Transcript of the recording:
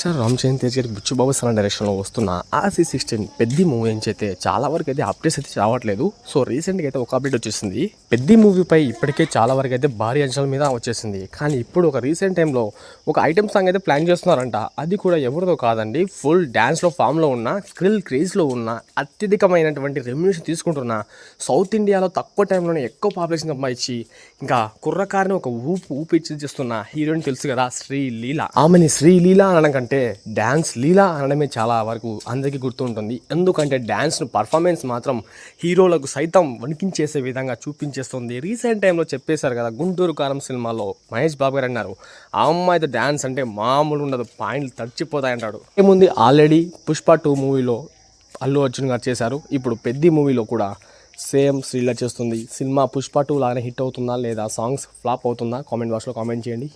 Sir Ram Charan Tej గారి Buchi Babu salon డైరెక్షన్లో వస్తున్న ఆర్సీ సిక్స్టీన్ పెద్ద మూవీ నుంచి అయితే చాలా వరకు అయితే అప్డేట్స్ అయితే రావట్లేదు. సో రీసెంట్గా అయితే ఒక అప్డేట్ వచ్చేసింది. పెద్ద మూవీపై ఇప్పటికే చాలా వరకు అయితే భారీ అంచనాల మీద వచ్చేసింది. కానీ ఇప్పుడు ఒక రీసెంట్ టైంలో ఒక ఐటమ్ సాంగ్ అయితే ప్లాన్ చేస్తున్నారంట. అది కూడా ఎవరిదో కాదండి. ఫుల్ డ్యాన్స్లో ఫామ్లో ఉన్న స్క్రిల్ క్రేజ్లో ఉన్న అత్యధికమైనటువంటి రెమ్యూనేషన్ తీసుకుంటున్న సౌత్ ఇండియాలో తక్కువ టైంలోనే ఎక్కువ పాపులేషన్ సంపాదించి ఇంకా కుర్రకారిని ఒక ఊపు ఊపిచ్చి చేస్తున్న హీరోయిన్ తెలుసు కదా శ్రీలీల. ఆమెని శ్రీలీల అనడం కంటే డ్యాన్స్ లీలా అనడమే చాలా వరకు అందరికీ గుర్తుంటుంది ఎందుకంటే డ్యాన్స్ను పర్ఫార్మెన్స్ మాత్రం హీరోలకు సైతం వణికించేసే విధంగా చూపించేస్తుంది. రీసెంట్ టైంలో చెప్పేశారు కదా గుంటూరు కారం సినిమాలో మహేష్ బాబు గారు అన్నారు ఆ అమ్మాయితో డ్యాన్స్ అంటే మామూలు ఉండదు పాయింట్లు తడిచిపోతాయంటాడు. ఏముంది ఆల్రెడీ పుష్ప టూ మూవీలో అల్లు అర్జున్ గారు చేశారు. ఇప్పుడు పెద్ద మూవీలో కూడా సేమ్ శ్రీల చేస్తుంది. సినిమా పుష్ప టూ లాగానే హిట్ అవుతుందా లేదా సాంగ్స్ ఫ్లాప్ అవుతుందా కామెంట్ బాక్స్లో కామెంట్ చేయండి.